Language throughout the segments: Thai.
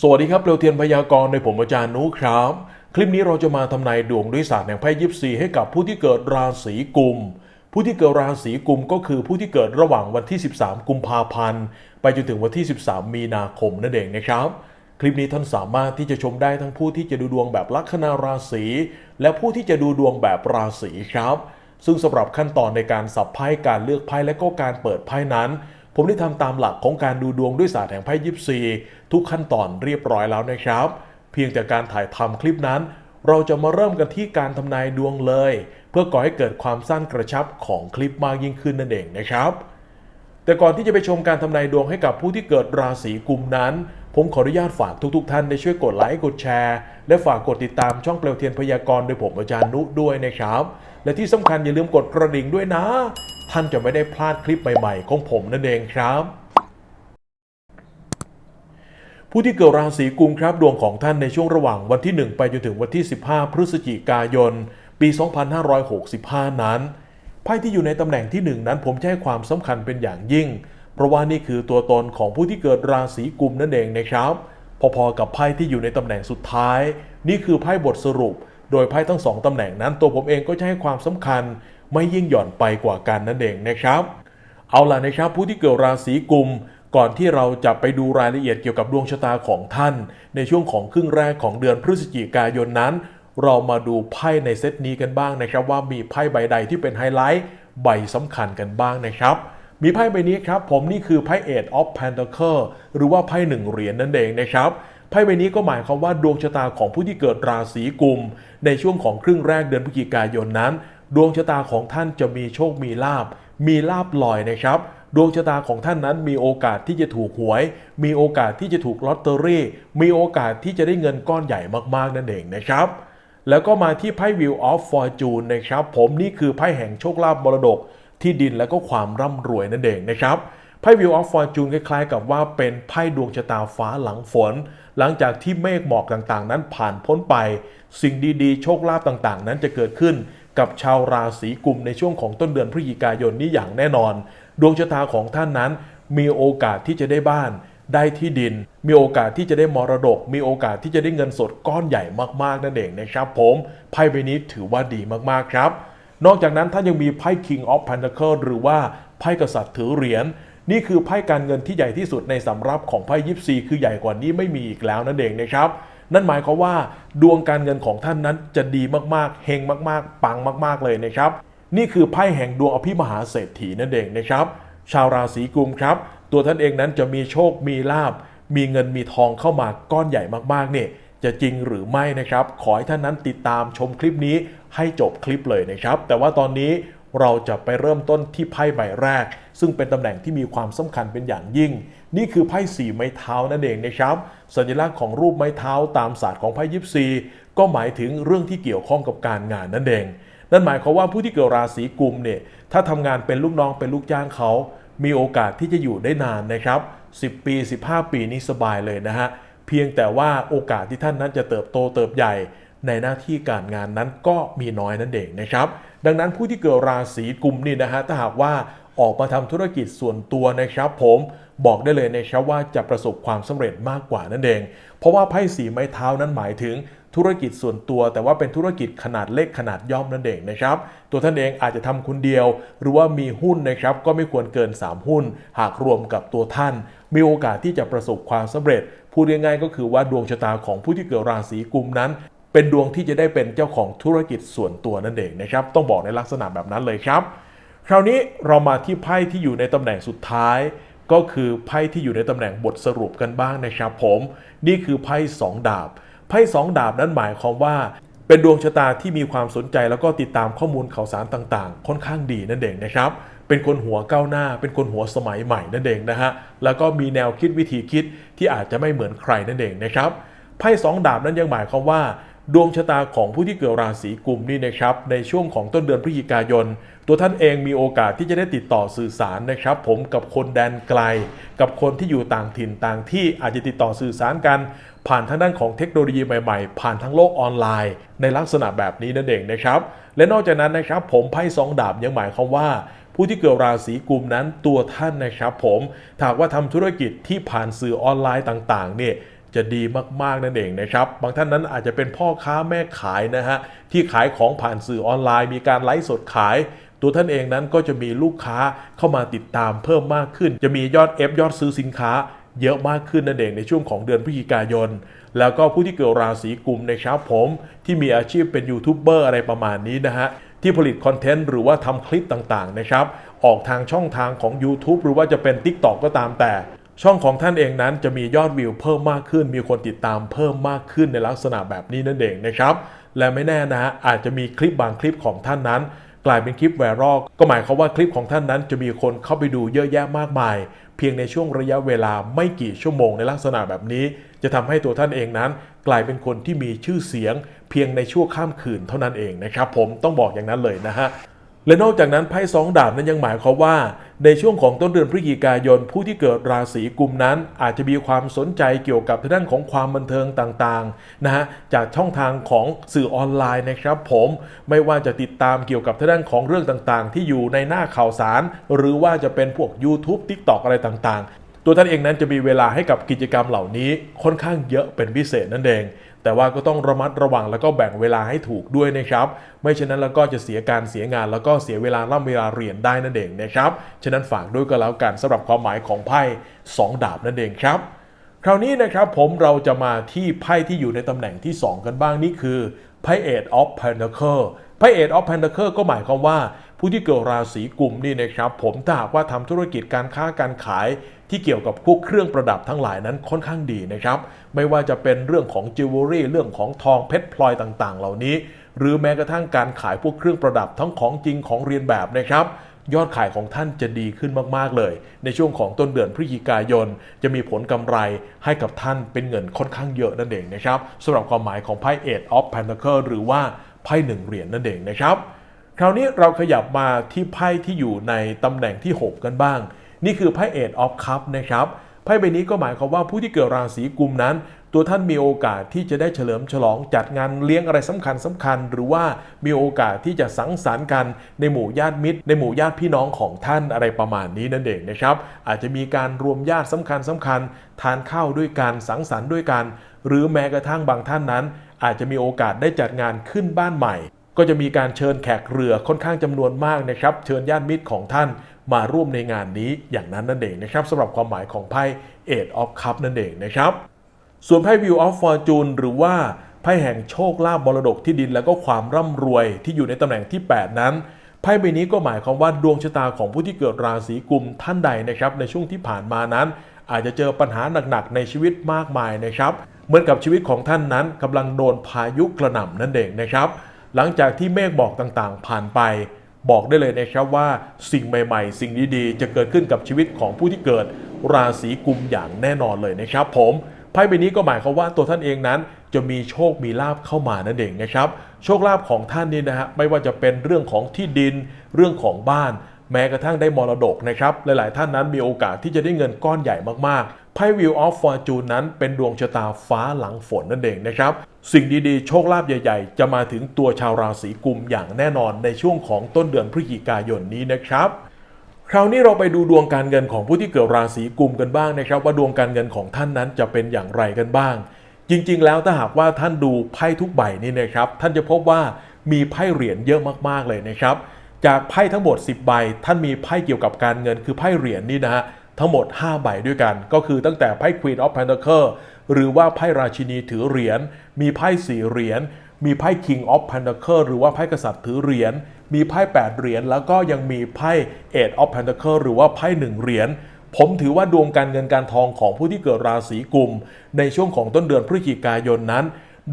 สวัสดีครับเปลวเทียนพยากรณ์ในผมอาจารย์นุครับ คลิปนี้เราจะมาทำนายดวงด้วยศาสตร์แห่งไพ่ยิปซีให้กับผู้ที่เกิดราศีกุม ผู้ที่เกิดราศีกุมก็คือผู้ที่เกิดระหว่างวันที่ 13 กุมภาพันธ์ ไปจนถึงวันที่ 13 มีนาคมนั่นเองนะครับ คลิปนี้ท่านสามารถที่จะชมได้ทั้งผู้ที่จะดูดวงแบบลัคนาราศีและผู้ที่จะดูดวงแบบราศีครับ ซึ่งสำหรับขั้นตอนในการสับไพ่การเลือกไพ่และก็การเปิดไพ่นั้น ผมได้ทำตามหลักของการดูดวงด้วยศาสตร์แห่งไพ่ยิปซีทุกขั้นตอนเรียบร้อยแล้วนะครับ เพียงแต่การถ่ายทำคลิปนั้น เราจะมาเริ่มกันที่การทำนายดวงเลย เพื่อก่อให้เกิดความสั้นกระชับของคลิปมากยิ่งขึ้นนั่นเองนะครับ แต่ก่อนที่จะไปชมการทำนายดวงให้กับผู้ที่เกิดราศีกุมนั้น ผมขออนุญาตฝากทุกๆท่านได้ช่วยกดไลค์กดแชร์ และฝากกดติดตามช่องเปลวเทียนพยากรณ์โดยผมอาจารย์นุด้วยนะครับ และที่สำคัญอย่าลืมกดกระดิ่งด้วยนะ ท่านจะไม่ได้พลาดคลิปใหม่ๆ ของผมนั่นเองครับผู้ที่เกิดราศีกุมครับดวงของท่านในช่วงระหว่างวันที่ 1 ไปจนถึงวันที่ 15 พฤศจิกายน ปี 2565 นั้นไพ่ที่อยู่ในตำแหน่งที่ 1 นั้นผมจะให้ความสำคัญเป็นอย่างยิ่ง เพราะว่านี่คือตัวตนของผู้ที่เกิดราศีกุมนั่นเองนะครับ พอๆกับไพ่ที่อยู่ในตำแหน่งสุดท้าย นี่คือไพ่บทสรุป โดยไพ่ทั้งสองตำแหน่งนั้นตัวผมเองก็จะให้ความสำคัญไม่ยิ่งหย่อนไปกว่ากันนั่นเองนะครับ เอาล่ะนะครับผู้ที่เกิดราศีกุมก่อนที่เราจะไปดูรายละเอียดเกี่ยวกับดวงชะตาของท่าน ในช่วงของครึ่งแรกของเดือนพฤศจิกายนนั้น เรามาดูไพ่ในเซตนี้กันบ้างนะครับ ว่ามีไพ่ใบใดที่เป็นไฮไลท์ใบสำคัญกันบ้างนะครับ มีไพ่ใบนี้ครับ ผมนี่คือไพ่ Eight of Pentacle หรือว่าไพ่หนึ่งเหรียญนั่นเองนะครับ พ่ใบนี้ก็หมายความว่าดวงชะตาของผู้ที่เกิดราศีกุม ในช่วงของครึ่งแรกเดือนพฤศจิกายนนั้น ดวงชะตาของท่านจะมีโชคมีลาบ มีลาบลอยนะครับ ดวงชะตาของท่านนั้นมีโอกาสที่จะถูกหวย มีโอกาสที่จะถูกลอตเตอรี่ มีโอกาสที่จะได้เงินก้อนใหญ่มากๆนั่นเองนะครับแล้วก็มาที่ไพ่ Wheel of Fortune นะครับ ผมนี่คือไพ่แห่งโชคลาภมรดก ที่ดินและก็ความร่ำรวยนั่นเองนะครับไพ่ Wheel of Fortune คล้ายๆ กับว่าเป็นไพ่ดวงชะตาฟ้าหลังฝน หลังจากที่เมฆหมอกต่างๆ นั้นผ่านพ้นไป สิ่งดีๆ โชคลาภต่างๆ นั้นจะเกิดขึ้นกับชาวราศีกุมในช่วงของต้นเดือนพฤศจิกายนนี้อย่างแน่นอน ดวงชะตาของท่านนั้นมีโอกาสที่จะได้บ้าน ได้ที่ดิน มีโอกาสที่จะได้มรดก มีโอกาสที่จะได้เงินสดก้อนใหญ่มากๆนั่นเองนะครับผมไพ่ใบนี้ถือว่าดีมากๆครับ นอกจากนั้นท่านยังมีไพ่ King of Pentacle หรือว่าไพ่กษัตริย์ถือเหรียญ นี่คือไพ่การเงินที่ใหญ่ที่สุดในสำรับของไพ่ยิปซีคือใหญ่กว่านี้ไม่มีอีกแล้วนั่นเองนะครับ นั่นหมายความว่าดวงการเงินของท่านนั้นจะดีมากๆเฮงมากๆ ปังมาก ๆเลยนะครับ นี่คือไพ่แห่งดวงอภิมหาเศรษฐีนั่นเองนะครับ ชาวราศีกุมครับ ตัวท่านเองนั้นจะมีโชคมีลาบ มีเงินมีทองเข้ามาก้อนใหญ่มากๆเนี่ยจะจริงหรือไม่นะครับ ขอให้ท่านนั้นติดตามชมคลิปนี้ให้จบคลิปเลยนะครับ แต่ว่าตอนนี้เราจะไปเริ่มต้นที่ไพ่ใบแรก ซึ่งเป็นตำแหน่งที่มีความสำคัญเป็นอย่างยิ่ง นี่คือไพ่สี่ไม้เท้านั่นเองนะครับ สัญลักษณ์ของรูปไม้เท้าตามศาสตร์ของไพ่ยิปซีก็หมายถึงเรื่องที่เกี่ยวข้องกับการงานนั่นเอง นั่นหมายความว่าผู้ที่เกิดราศีกุมเนี่ยถ้าทำงานเป็นลูกน้องเป็นลูกจ้างเขามีโอกาสที่จะอยู่ได้นานนะครับ 10 ปี 15 ปีนี้สบายเลยนะฮะ เพียงแต่ว่าโอกาสที่ท่านนั้นจะเติบโตเติบใหญ่ ในหน้าที่การงานนั้นก็มีน้อยนั่นเองนะครับ ดังนั้นผู้ที่เกิดราศีกุมนี่นะฮะ ถ้าหากว่า ออกมาทำธุรกิจส่วนตัวนะครับ ผมบอกได้เลยนะครับว่าจะประสบความสำเร็จมากกว่านั่นเอง เพราะว่าไพ่สีไม้เท้านั้นหมายถึงธุรกิจส่วนตัว แต่ว่าเป็นธุรกิจขนาดเล็กขนาดย่อมนั่นเองนะครับ ตัวท่านเองอาจจะทำคนเดียว หรือว่ามีหุ้นนะครับก็ไม่ควรเกิน 3 หุ้น หากรวมกับตัวท่าน มีโอกาสที่จะประสบความสำเร็จพูดง่ายๆก็คือว่าดวงชะตาของผู้ที่เกิดราศีกุมนั้นเป็นดวงที่จะได้เป็นเจ้าของธุรกิจส่วนตัวนั่นเองนะครับ ต้องบอกในลักษณะแบบนั้นเลยครับ คราวนี้เรามาที่ไพ่ที่อยู่ในตำแหน่งสุดท้าย ก็คือไพ่ที่อยู่ในตำแหน่งบทสรุปกันบ้างนะครับผม นี่คือไพ่สองดาบ ไพ่สองดาบนั้นหมายความว่า เป็นดวงชะตาที่มีความสนใจแล้วก็ติดตามข้อมูลข่าวสารต่างๆ ค่อนข้างดีนั่นเองนะครับเป็นคนหัวก้าวหน้า เป็นคนหัวสมัยใหม่นั่นเองนะฮะ แล้วก็มีแนวคิดวิธีคิดที่อาจจะไม่เหมือนใครนั่นเองนะครับ ไพ่สองดาบนั้นยังหมายความว่า ดวงชะตาของผู้ที่เกิดราศีกุมนี่นะครับในช่วงของต้นเดือนพฤศจิกายน ตัวท่านเองมีโอกาสที่จะได้ติดต่อสื่อสารนะครับ ผมกับคนแดนไกล กับคนที่อยู่ต่างถิ่นต่างที่อาจจะติดต่อสื่อสารกัน ผ่านทางด้านของเทคโนโลยีใหม่ๆ ผ่านทั้งโลกออนไลน์ ในลักษณะแบบนี้นั่นเองนะครับ และนอกจากนั้นนะครับ ผมไพ่สองดาบยังหมายความว่าผู้ที่เกิดราศีกุมนั้นตัวท่านนะครับ ผมถาหากว่าทำธุรกิจที่ผ่านสื่อออนไลน์ต่างๆเนี่ย จะดีมากๆนั่นเองนะครับบางท่านนั้นอาจจะเป็นพ่อค้าแม่ขายนะฮะที่ขายของผ่านสื่อออนไลน์ มีการไลฟ์สดขาย ตัวท่านเองนั้นก็จะมีลูกค้าเข้ามาติดตามเพิ่มมากขึ้น จะมียอดเอฟยอดซื้อสินค้าเยอะมากขึ้นนั่นเองในช่วงของเดือนพฤศจิกายน แล้วก็ผู้ที่เกิดราศีกุมนะครับผมที่มีอาชีพเป็นยูทูบเบอร์อะไรประมาณนี้นะฮะที่ผลิตคอนเทนต์หรือว่าทำคลิปต่างๆนะครับออกทางช่องทางของ YouTube หรือว่าจะเป็น TikTok ก็ตามแต่ ช่องของท่านเองนั้นจะมียอดวิวเพิ่มมากขึ้น มีคนติดตามเพิ่มมากขึ้นในลักษณะแบบนี้นั่นเองนะครับ และไม่แน่นะฮะอาจจะมีคลิปบางคลิปของท่านนั้น กลายเป็นคลิปไวรัลก็หมายความว่าคลิปของท่านนั้นจะมีคนเข้าไปดูเยอะแยะมากมาย เพียงในช่วงระยะเวลาไม่กี่ชั่วโมงในลักษณะแบบนี้ จะทำให้ตัวท่านเองนั้น กลายเป็นคนที่มีชื่อเสียง เพียงในชั่วข้ามคืนเท่านั้นเองนะครับ ผมต้องบอกอย่างนั้นเลยนะฮะ และนอกจากนั้นไพ่สองดาบนั้นยังหมายความว่า ในช่วงของต้นเดือนพฤศจิกายนผู้ที่เกิดราศีกุมนั้น อาจจะมีความสนใจเกี่ยวกับทางด้านของความบันเทิงต่างๆนะฮะจากช่องทางของสื่อออนไลน์นะครับ ผมไม่ว่าจะติดตามเกี่ยวกับทางด้านของเรื่องต่างๆ ที่อยู่ในหน้าข่าวสาร หรือว่าจะเป็นพวก YouTube TikTok อะไรต่างๆ ตัวท่านเองนั้นจะมีเวลาให้กับกิจกรรมเหล่านี้ค่อนข้างเยอะเป็นพิเศษนั่นเอง แต่ว่าก็ต้องระมัดระวังแล้วก็แบ่งเวลาให้ถูกด้วยนะครับ ไม่เช่นนั้นแล้วก็จะเสียการเสียงาน แล้วก็เสียเวลาล่ำเวลาเรียนได้นั่นเองนะครับ ฉะนั้นฝากด้วยก็แล้วกันสำหรับความหมายของไพ่สองดาบนั่นเองครับ คราวนี้นะครับผมเราจะมาที่ไพ่ที่อยู่ในตำแหน่งที่ 2 กันบ้างนี่คือไพ่ Eight of Pentacle ไพ่ Eight of Pentacle ก็หมายความว่า ผู้ที่เกิดราศีกุมนี่นะครับผมถ้าหากว่าทำธุรกิจการค้าการขายที่เกี่ยวกับพวกเครื่องประดับทั้งหลายนั้นค่อนข้างดีนะครับ ไม่ว่าจะเป็นเรื่องของจิวเวลรี่เรื่องของทองเพชรพลอยต่างๆ เหล่านี้ หรือแม้กระทั่งการขายพวกเครื่องประดับทั้งของจริงของเรียนแบบนะครับยอดขายของท่านจะดีขึ้นมาก ๆ เลย ในช่วงของต้นเดือนพฤศจิกายน จะมีผลกำไรให้กับท่านเป็นเงินค่อนข้างเยอะนั่นเองนะครับสำหรับความหมายของไพ่ Eight of Pentacle หรือว่าไพ่หนึ่งเหรียญนั่นเองนะครับ คราวนี้เราขยับมาที่ไพ่ที่อยู่ในตำแหน่งที่ 6 กันบ้าง นี่คือไพ่ Eight of Cup นะครับไพ่ใบนี้ก็หมายความว่าผู้ที่เกิดราศีกุมนั้น ตัวท่านมีโอกาสที่จะได้เฉลิมฉลองจัดงานเลี้ยงอะไรสำคัญสำคัญ หรือว่ามีโอกาสที่จะสังสรรค์กันในหมู่ญาติมิตร ในหมู่ญาติพี่น้องของท่านอะไรประมาณนี้นั่นเองนะครับ อาจจะมีการรวมญาติสำคัญสำคัญ ทานข้าวด้วยกันสังสรรค์ด้วยกัน หรือแม้กระทั่งบางท่านนั้น อาจจะมีโอกาสได้จัดงานขึ้นบ้านใหม่ ก็จะมีการเชิญแขกเรือค่อนข้างจำนวนมากนะครับ เชิญญาติมิตรของท่านมาร่วมในงานนี้อย่างนั้นนั่นเองนะครับสำหรับความหมายของไพ่ Eight of Cup นั่นเองนะครับ ส่วนไพ่ View of Fortune หรือว่าไพ่แห่งโชคลาภมรดกที่ดินแล้วก็ความร่ำรวยที่อยู่ในตำแหน่งที่ 8 นั้นไพ่ใบนี้ก็หมายความว่าดวงชะตาของผู้ที่เกิดราศีกุมท่านใดนะครับ ในช่วงที่ผ่านมานั้น อาจจะเจอปัญหาหนักๆในชีวิตมากมายนะครับ เหมือนกับชีวิตของท่านนั้นกำลังโดนพายุกระหน่ำนั่นเองนะครับ หลังจากที่เมฆบอกต่างๆ ผ่านไป บอกได้เลยนะครับว่าสิ่งใหม่ ๆ สิ่งดีๆ จะเกิดขึ้นกับชีวิตของผู้ที่เกิด ราศีกุมอย่างแน่นอนเลยนะครับ ผมไพ่ใบนี้ก็หมายความว่าตัวท่านเองนั้นจะมีโชค มีลาบเข้ามานั่นเองนะครับ โชคลาภของท่านนี่นะฮะไม่ว่าจะเป็นเรื่องของที่ดินเรื่องของบ้าน แม้กระทั่งได้มรดกนะครับ หลาย ๆ ท่านนั้นมีโอกาสที่จะได้เงินก้อนใหญ่มากๆ ไพ่ Wheel of Fortune นั้นเป็นดวงชะตาฟ้าหลังฝนนั่นเองนะครับ สิ่งดีๆ โชคลาภใหญ่ๆ จะมาถึงตัวชาวราศีกุมอย่างแน่นอนในช่วงของต้นเดือนพฤศจิกายนนี้นะครับ คราวนี้เราไปดูดวงการเงินของผู้ที่เกิดราศีกุมกันบ้างนะครับ ว่าดวงการเงินของท่านนั้นจะเป็นอย่างไรกันบ้าง จริงๆ แล้วถ้าหากว่าท่านดูไพ่ทุกใบนี่นะครับ ท่านจะพบว่ามีไพ่เหรียญเยอะมากๆเลยนะครับ จากไพ่ทั้งหมด 10 ใบ ท่านมีไพ่เกี่ยวกับการเงินคือไพ่เหรียญนี่นะฮะ ทั้งหมด 5 ใบด้วยกัน ก็คือตั้งแต่ไพ่ Queen of Pentacle หรือว่าไพ่ราชินีถือเหรียญ มีไพ่สี่เหรียญ มีไพ่ King of Pentacle หรือว่าไพ่กษัตริย์ถือเหรียญ มีไพ่8เหรียญ แล้วก็ยังมีไพ่ Eight of Pentacle หรือว่าไพ่1เหรียญ ผมถือว่าดวงการเงินการทองของผู้ที่เกิดราศีกุม ในช่วงของต้นเดือนพฤศจิกายนนั้น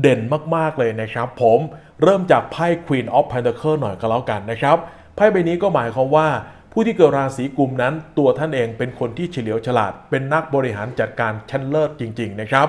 เด่นมากๆเลยนะครับ ผมเริ่มจากไพ่ Queen of Pentacle หน่อยก็แล้วกันนะครับ ไพ่ใบนี้ก็หมายความว่า ผู้ที่เกิดราศีกุมนั้น ตัวท่านเองเป็นคนที่เฉลียวฉลาด เป็นนักบริหารจัดการชั้นเลิศจริง ๆ นะครับ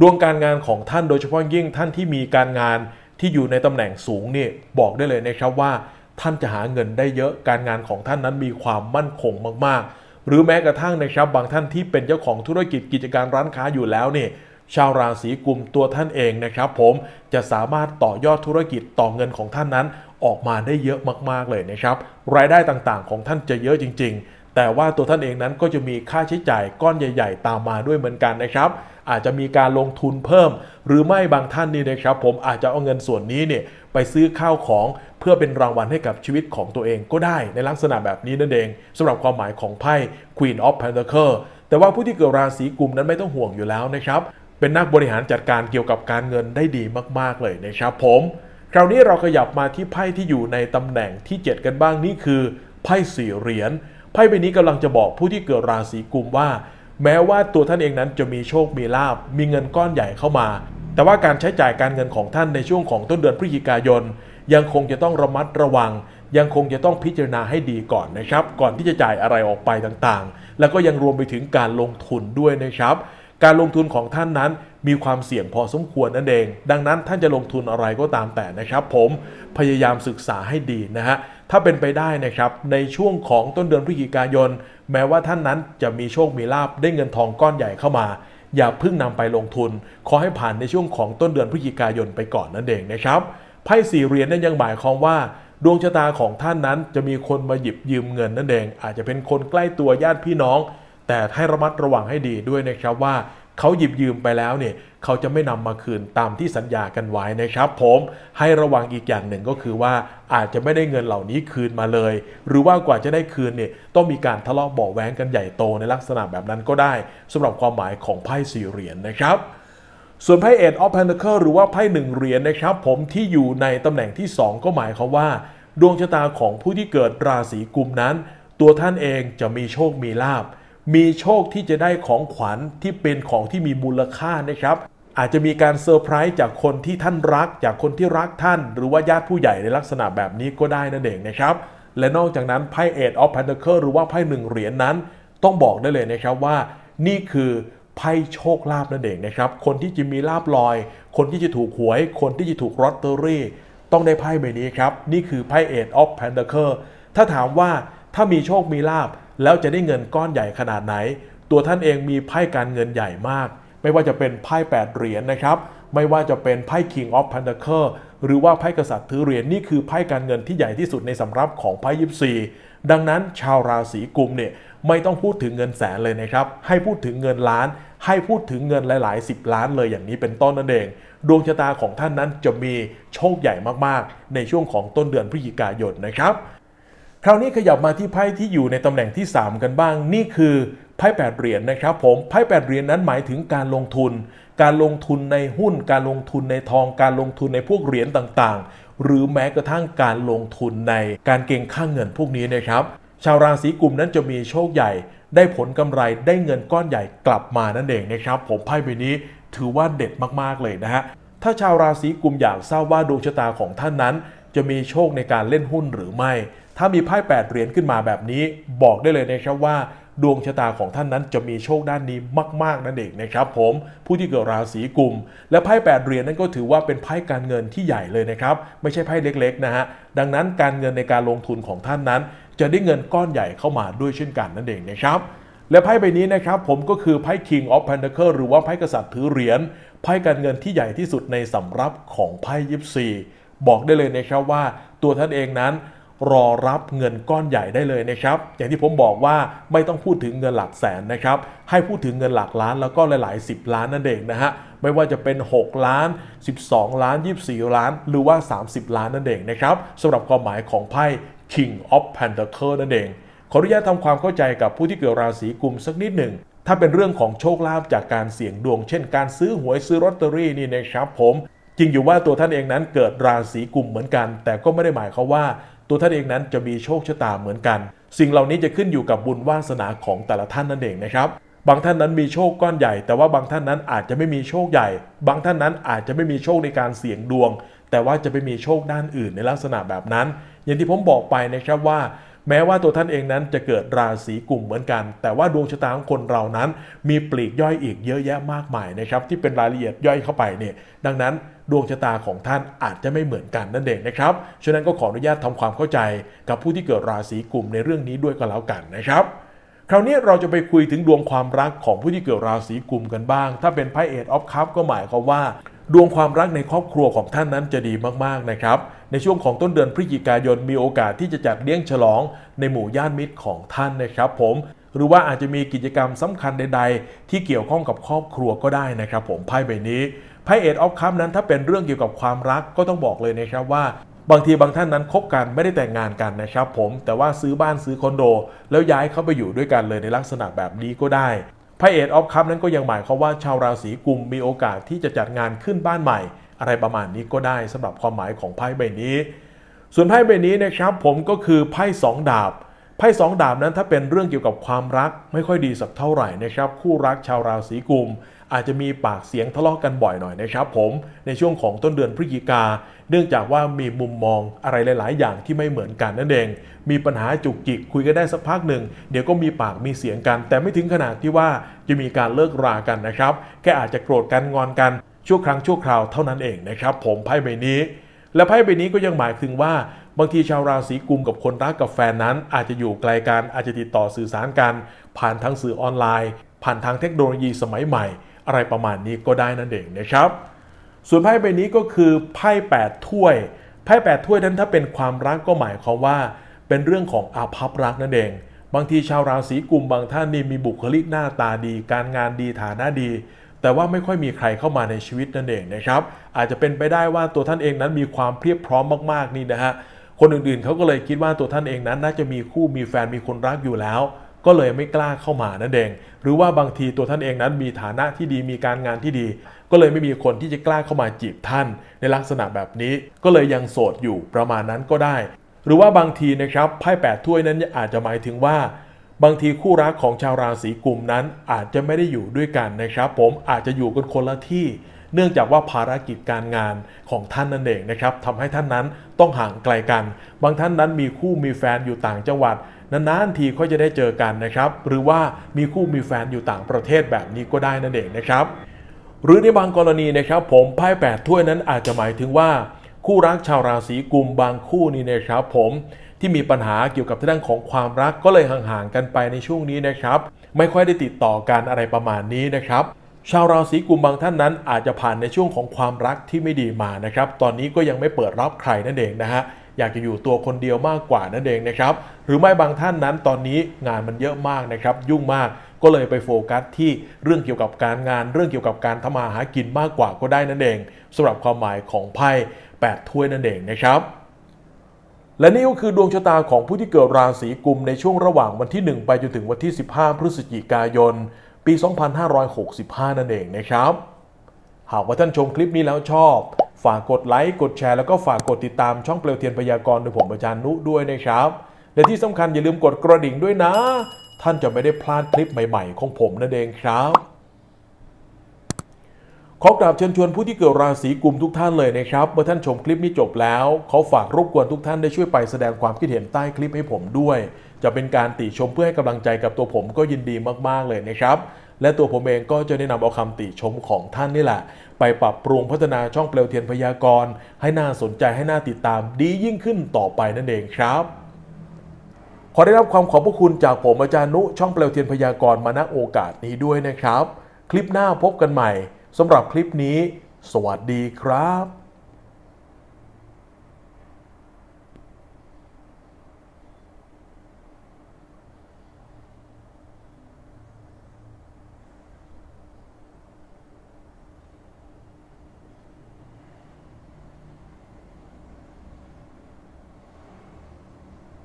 ดวงการงานของท่านโดยเฉพาะยิ่งท่านที่มีการงานที่อยู่ในตำแหน่งสูงนี่บอกได้เลยนะครับว่า ท่านจะหาเงินได้เยอะการงานของท่านนั้นมีความมั่นคงมากๆ หรือแม้กระทั่งนะครับ บางท่านที่เป็นเจ้าของธุรกิจกิจการร้านค้าอยู่แล้วนี่ชาวราศีกุมตัวท่านเองนะครับ ผมจะสามารถต่อยอดธุรกิจต่อเงินของท่านนั้น ออกมาได้เยอะมากๆเลยนะครับ รายได้ต่างๆ ของท่านจะเยอะจริง ๆ แต่ว่าตัวท่านเองนั้นก็จะมีค่าใช้จ่ายก้อนใหญ่ ๆ ตามมาด้วยเหมือนกันนะครับ อาจจะมีการลงทุนเพิ่ม หรือไม่บางท่านนี่นะครับ ผมอาจจะเอาเงินส่วนนี้เนี่ยไปซื้อข้าวของเพื่อเป็นรางวัลให้กับชีวิตของตัวเองก็ได้ในลักษณะแบบนี้นั่นเองสำหรับความหมายของไพ่ Queen of Pentacle แต่ว่าผู้ที่เกิดราศีกุมนั้นไม่ต้องห่วงอยู่แล้วนะครับเป็นนักบริหารจัดการเกี่ยวกับการเงินได้ดีมาก ๆ เลยนะครับผม คราวนี้เราขยับมาที่ไพ่ที่อยู่ในตำแหน่งที่ 7 กันบ้างนี่คือไพ่สี่เหรียญไพ่ใบนี้กำลังจะบอกผู้ที่เกิดราศีกุมว่า แม้ว่าตัวท่านเองนั้นจะมีโชคมีลาบมีเงินก้อนใหญ่เข้ามา แต่ว่าการใช้จ่ายการเงินของท่านในช่วงของต้นเดือนพฤศจิกายน ยังคงจะต้องระมัดระวัง ยังคงจะต้องพิจารณาให้ดีก่อนนะครับ ก่อนที่จะจ่ายอะไรออกไปต่างๆ แล้วก็ยังรวมไปถึงการลงทุนด้วยนะครับ การลงทุนของท่านนั้นมีความเสี่ยงพอสมควรนั่นเอง ดังนั้นท่านจะลงทุนอะไรก็ตามแต่นะครับ ผมพยายามศึกษาให้ดีนะฮะถ้าเป็นไปได้นะครับในช่วงของต้นเดือนพฤศจิกายน แม้ว่าท่านนั้นจะมีโชคมีลาบได้เงินทองก้อนใหญ่เข้ามา อย่าเพิ่งนำไปลงทุน ขอให้ผ่านในช่วงของต้นเดือนพฤศจิกายนไปก่อนนั่นเองนะครับไพ่สี่เหรียญนั้นยังหมายความว่าดวงชะตาของท่านนั้นจะมีคนมาหยิบยืมเงินนั่นเอง อาจจะเป็นคนใกล้ตัวญาติพี่น้อง แต่ให้ระมัดระวังให้ดีด้วยนะครับว่าเขาหยิบยืมไปแล้วเนี่ยเขาจะไม่นำมาคืนตามที่สัญญากันไว้นะครับ ผมให้ระวังอีกอย่างหนึ่งก็คือว่าอาจจะไม่ได้เงินเหล่านี้คืนมาเลย หรือว่ากว่าจะได้คืนเนี่ยต้องมีการทะเลาะเบาะแว้งกันใหญ่โตในลักษณะแบบนั้นก็ได้สำหรับความหมายของไพ่สี่เหรียญนะครับส่วนไพ่เอ็ดออฟ e n นเ c ิลหรือว่าไพ่หนึ่งเหรียญนะครับ ผมที่อยู่ในตำแหน่งที่ 2 ก็หมายความว่า ดวงชะตาของผู้ที่เกิดราศีกุมนั้น ตัวท่านเองจะมีโชคมีลาบ มีโชคที่จะได้ของขวัญที่เป็นของที่มีมูลค่านะครับ อาจจะมีการเซอร์ไพรส์จากคนที่ท่านรัก จากคนที่รักท่าน หรือว่าญาติผู้ใหญ่ในลักษณะแบบนี้ก็ได้นั่นเองนะครับ และนอกจากนั้นไพ่เอ็ดออฟ e n นเ c ิลหรือว่าไพ่หนึ่งเหรียญนั้น ต้องบอกได้เลยนะครับว่า นี่คือไพ่โชคลาภนั่นเองนะครับ คนที่จะมีลาบลอย คนที่จะถูกหวย คนที่จะถูกลอตเตอรี่ต้องได้ไพ่ใบนี้ครับ นี่คือไพ่เอ็ดออฟ e n นเ c ิลถ้าถามว่าถ้ามีโชคมีลาบ แล้วจะได้เงินก้อนใหญ่ขนาดไหน ตัวท่านเองมีไพ่การเงินใหญ่มาก ไม่ว่าจะเป็นไพ่8เหรียญนะครับ ไม่ว่าจะเป็นไพ่ King of Pentacle หรือว่าไพ่กษัตริย์ถือเหรียญนี่คือไพ่การเงินที่ใหญ่ที่สุดในสำรับของไพ่ยิปซีดังนั้นชาวราศีกุมเนี่ยไม่ต้องพูดถึงเงินแสนเลยนะครับ ให้พูดถึงเงินล้าน ให้พูดถึงเงินหลาย ๆ 10 ล้านเลยอย่างนี้เป็นต้นนั่นเอง ดวงชะตาของท่านนั้นจะมีโชคใหญ่มาก ๆ ในช่วงของต้นเดือนพฤศจิกายนนะครับ คราวนี้ขยับมาที่ไพ่ที่อยู่ในตำแหน่งที่ 3 กันบ้าง นี่คือไพ่แปดเหรียญนะครับผมไพ่แปดเหรียญนั้นหมายถึงการลงทุน การลงทุนในหุ้น การลงทุนในทอง การลงทุนในพวกเหรียญต่างๆ หรือแม้กระทั่งการลงทุนในการเก็งค่างเงินพวกนี้นะครับ ชาวราศีกุมนั้นจะมีโชคใหญ่ ได้ผลกำไรได้เงินก้อนใหญ่กลับมานั่นเองนะครับ ผมไพ่ใบนี้ถือว่าเด็ดมากๆเลยนะฮะถ้าชาวราศีกุมอยากทราบว่าดวงชะตาของท่านนั้น จะมีโชคในการเล่นหุ้นหรือไม่ ถ้ามีไพ่แปดเหรียญขึ้นมาแบบนี้ บอกได้เลยนะครับว่า ดวงชะตาของท่านนั้นจะมีโชคด้านนี้มาก ๆนั่นเองนะครับ ผมผู้ที่เกิดราศีกุม และไพ่แปดเหรียญนั้นก็ถือว่าเป็นไพ่การเงินที่ใหญ่เลยนะครับ ไม่ใช่ไพ่เล็กๆนะฮะดังนั้นการเงินในการลงทุนของท่านนั้น จะได้เงินก้อนใหญ่เข้ามาด้วยเช่นกันนั่นเองนะครับและไพ่ใบนี้นะครับผมก็คือไพ่ King of Pentacle หรือว่าไพ่กษัตริย์ถือเหรียญไพ่การเงินที่ใหญ่ที่สุดในสำรับของไพ่ยิปซีบอกได้เลยนะครับว่าตัวท่านเองนั้น รอรับเงินก้อนใหญ่ได้เลยนะครับ อย่างที่ผมบอกว่าไม่ต้องพูดถึงเงินหลักแสนนะครับ ให้พูดถึงเงินหลักล้านแล้วก็หลาย ๆ 10 ล้านนั่นเองนะฮะไม่ว่าจะเป็น 6 ล้าน 12 ล้าน 24 ล้าน หรือว่า 30 ล้านนั่นเองนะครับสำหรับความหมายของไพ่ King of Pentacles นั่นเองขออนุญาตทำความเข้าใจกับผู้ที่เกิดราศีกุมสักนิดหนึ่งถ้าเป็นเรื่องของโชคลาภจากการเสี่ยงดวง เช่นการซื้อหวยซื้อลอตเตอรี่นี่นะครับผมจริงอยู่ว่าตัวท่านเองนั้นเกิดราศีกุมเหมือนกัน แต่ก็ไม่ได้หมายความว่า ตัวท่านเองนั้นจะมีโชคชะตาเหมือนกัน สิ่งเหล่านี้จะขึ้นอยู่กับบุญวาสนาของแต่ละท่านนั่นเองนะครับบางท่านนั้นมีโชคก้อนใหญ่ แต่ว่าบางท่านนั้นอาจจะไม่มีโชคใหญ่ บางท่านนั้นอาจจะไม่มีโชคในการเสี่ยงดวง แต่ว่าจะไปมีโชคด้านอื่นในลักษณะแบบนั้น อย่างที่ผมบอกไปนะครับว่า แม้ว่าตัวท่านเองนั้นจะเกิดราศีกลุ่มเหมือนกัน แต่ว่าดวงชะตาของคนเรานั้น มีปลีกย่อยอีกเยอะแยะมากมายนะครับที่เป็นรายละเอียดย่อยเข้าไปเนี่ยดังนั้นดวงชะตาของท่านอาจจะไม่เหมือนกันนั่นเองนะครับ ฉะนั้นก็ขออนุญาตทำความเข้าใจกับผู้ที่เกิดราศีกลุ่มในเรื่องนี้ด้วยก็แล้วกันนะครับ คราวนี้เราจะไปคุยถึงดวงความรักของผู้ที่เกิดราศีกลุ่มกันบ้าง ถ้าเป็นไพ่เอ็ดออฟคัพก็หมายความว่า ดวงความรักในครอบครัวของท่านนั้นจะดีมากๆนะครับ ในช่วงของต้นเดือนพฤศจิกายนมีโอกาสที่จะจัดเลี้ยงฉลองในหมู่ญาติมิตรของท่านนะครับ ผมหรือว่าอาจจะมีกิจกรรมสำคัญใด ๆ ที่เกี่ยวข้องกับครอบครัวก็ได้นะครับผมไพ่ใบนี้ไพ่เอ็ดออฟคัพนั้นถ้าเป็นเรื่องเกี่ยวกับความรักก็ต้องบอกเลยนะครับว่า บางทีบางท่านนั้นคบกันไม่ได้แต่งงานกันนะครับผมแต่ว่าซื้อบ้านซื้อคอนโด แล้วย้ายเข้าไปอยู่ด้วยกันเลยในลักษณะแบบนี้ก็ได้ ไพ่เอ็ดออฟคัพนั้นก็ยังหมายความว่าชาวราศีกุมมีโอกาสที่จะจัดงานขึ้นบ้านใหม่ อะไรประมาณนี้ก็ได้สำหรับความหมายของไพ่ใบนี้ ส่วนไพ่ใบนี้นะครับผมก็คือไพ่สองดาบ ไพ่สองดาบนั้นถ้าเป็นเรื่องเกี่ยวกับความรักไม่ค่อยดีสักเท่าไหร่นะครับ คู่รักชาวราศีกุม อาจจะมีปากเสียงทะเลาะกันบ่อยหน่อยนะครับ ผมในช่วงของต้นเดือนพฤศจิกา เนื่องจากว่ามีมุมมองอะไรหลาย ๆ อย่างที่ไม่เหมือนกันนั่นเอง มีปัญหาจุกจิกคุยกันได้สักพักหนึ่งเดี๋ยวก็มีปากมีเสียงกัน แต่ไม่ถึงขนาดที่ว่าจะมีการเลิกรากันนะครับแค่อาจจะโกรธกันงอนกันชั่วครั้งชั่วคราวเท่านั้นเองนะครับ ผมไพ่ใบนี้ และไพ่ใบนี้ก็ยังหมายถึงว่า บางทีชาวราศีกุมกับคนรักกับแฟนนั้น อาจจะอยู่ไกลกันอาจจะติดต่อสื่อสารกัน ผ่านทางสื่อออนไลน์ ผ่านทางเทคโนโลยีสมัยใหม่ อะไรประมาณนี้ก็ได้นั่นเองนะครับ ส่วนไพ่ใบนี้ก็คือไพ่8ถ้วยไพ่8ถ้วยนั้นถ้าเป็นความรักก็หมายความว่า เป็นเรื่องของอาภัพรักนั่นเอง บางทีชาวราศีกุมบางท่านนี่มีบุคลิกหน้าตาดี การงานดีฐานะดีแต่ว่าไม่ค่อยมีใครเข้ามาในชีวิตนั่นเองนะครับ อาจจะเป็นไปได้ว่าตัวท่านเองนั้นมีความเพียบพร้อมมากๆนี่นะฮะ คนอื่นๆเขาก็เลยคิดว่าตัวท่านเองนั้น น่าจะมีคู่มีแฟนมีคนรักอยู่แล้ว ก็เลยไม่กล้าเข้ามานั่นเอง หรือว่าบางทีตัวท่านเองนั้นมีฐานะที่ดีมีการงานที่ดี ก็เลยไม่มีคนที่จะกล้าเข้ามาจีบท่าน ในลักษณะแบบนี้ก็เลยยังโสดอยู่ประมาณนั้นก็ได้ หรือว่าบางทีนะครับไพ่แปดถ้วยนั้นอาจจะหมายถึงว่าบางทีคู่รักของชาวราศีกุมนั้นอาจจะไม่ได้อยู่ด้วยกันนะครับ ผมอาจจะอยู่กันคนละที่ เนื่องจากว่าภารกิจการงานของท่านนั่นเองนะครับทำให้ท่านนั้นต้องห่างไกลกัน บางท่านนั้นมีคู่มีแฟนอยู่ต่างจังหวัดนานๆทีก็จะได้เจอกันนะครับ หรือว่ามีคู่มีแฟนอยู่ต่างประเทศแบบนี้ก็ได้นั่นเองนะครับ หรือในบางกรณีนะครับผมไพ่แปดถ้วยนั้นอาจจะหมายถึงว่า คู่รักชาวราศีกุมบางคู่นี่นะครับผมที่มีปัญหาเกี่ยวกับเรื่องของความรักก็เลยห่างๆกันไปในช่วงนี้นะครับ ไม่ค่อยได้ติดต่อกันอะไรประมาณนี้นะครับ ชาวราศีกุมบางท่านนั้น อาจจะผ่านในช่วงของความรักที่ไม่ดีมานะครับ ตอนนี้ก็ยังไม่เปิดรับใครนั่นเองนะฮะอยากจะอยู่ตัวคนเดียวมากกว่านั่นเองนะครับ หรือไม่บางท่านนั้นตอนนี้งานมันเยอะมากนะครับ ยุ่งมากก็เลยไปโฟกัสที่เรื่องเกี่ยวกับการงาน เรื่องเกี่ยวกับการทำมาหากินมากกว่าก็ได้นั่นเองสำหรับความหมายของไพ่8ถ้วยนั่นเองนะครับและนี่ก็คือดวงชะตาของผู้ที่เกิดราศีกุมในช่วงระหว่างวันที่ 1 ไปจนถึงวันที่ 15 พฤศจิกายน ปี 2565 นั่นเองนะครับ หากว่าท่านชมคลิปนี้แล้วชอบ ฝากกดไลค์กดแชร์แล้วก็ฝากกดติดตามช่องเปลวเทียนพยากรณ์โดยผมอาจารย์นุด้วยนะครับ และที่สำคัญอย่าลืมกดกระดิ่งด้วยนะ ท่านจะไม่ได้พลาดคลิปใหม่ ๆ ของผมนั่นเองครับขอกราบเชิญชวนผู้ที่เกิดราศีกุมทุกท่านเลยนะครับ เมื่อท่านชมคลิปนี้จบแล้ว เขอฝากรบกวนทุกท่านได้ช่วยไปแสดงความคิดเห็นใต้คลิปให้ผมด้วย จะเป็นการติชมเพื่อให้กำลังใจกับตัวผมก็ยินดีมากๆเลยนะครับ และตัวผมเองก็จะได้นำเอาคำติชมของท่านนี่แหละ ไปปรับปรุงพัฒนาช่องเปลวเทียนพยากรณ์ให้น่าสนใจให้น่าติดตามดียิ่งขึ้นต่อไปนั่นเองครับขอได้รับความขอบพระคุณจากผมอาจารย์นุช่องเปลวเทียนพยากรณ์มาณโอกาสนี้ด้วยนะครับ คลิปหน้าพบกันใหม่สำหรับคลิปนี้ สวัสดีครับ